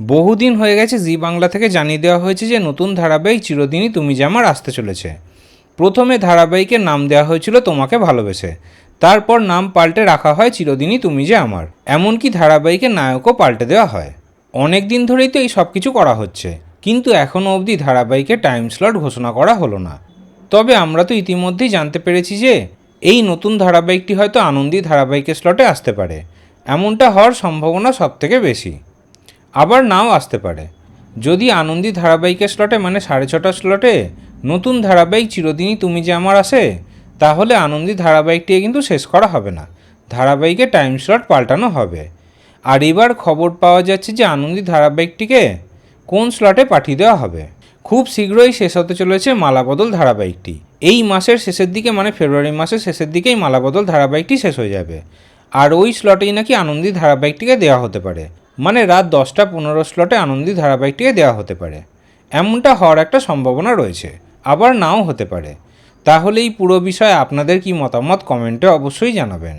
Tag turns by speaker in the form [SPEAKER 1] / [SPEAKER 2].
[SPEAKER 1] বহুদিন হয়ে গেছে জি বাংলা থেকে জানিয়ে দেওয়া হয়েছে যে নতুন ধারাবাহিক চিরদিনই তুমি যে আমার আসতে চলেছে। প্রথমে ধারাবাহিকের নাম দেওয়া হয়েছিল তোমাকে ভালোবেসে। তারপর নাম পাল্টে রাখা হয় চিরদিনই তুমি যে আমার। এমনকি ধারাবাহিকের নায়কও পাল্টে দেওয়া হয়। অনেক দিন ধরেই তো এই সব কিছু করা হচ্ছে। কিন্তু এখনও অবধি ধারাবাহিকের টাইম স্লট ঘোষণা করা হলো না। তবে আমরা তো ইতিমধ্যেই জানতে পেরেছি যে এই নতুন ধারাবাহিকটি হয়তো আনন্দী ধারাবাহিকের স্লটে আসতে পারে। এমনটা হওয়ার সম্ভাবনা সবথেকে বেশি। আবার নাও আসতে পারে। যদি আনন্দী ধারাবাহিকের স্লটে মানে সাড়ে ছটার স্লটে নতুন ধারাবাহিক চিরদিনই তুমি যে আমার আসে, তাহলে আনন্দী ধারাবাহিকটি কিন্তু শেষ করা হবে না। ধারাবাহিকে টাইম স্লট পাল্টানো হবে। আর এবার খবর পাওয়া যাচ্ছে যে আনন্দী ধারাবাহিকটিকে কোন স্লটে পাঠিয়ে দেওয়া হবে। খুব শীঘ্রই শেষ হতে চলেছে মালাবদল ধারাবাহিকটি। এই মাসের শেষের দিকে মানে ফেব্রুয়ারি মাসের শেষের দিকেই মালাবদল ধারাবাহিকটি শেষ হয়ে যাবে। আর ওই স্লটেই নাকি আনন্দী ধারাবাহিকটিকে দেওয়া হতে পারে। মানে রাত দশটা পনেরো স্লটে আনন্দী ধারাবাহিকটিকে দেওয়া হতে পারে। এমনটা হওয়ার একটা সম্ভাবনা রয়েছে, আবার নাও হতে পারে। তাহলে এই পুরো বিষয়ে আপনাদের কি মতামত কমেন্টে অবশ্যই জানাবেন।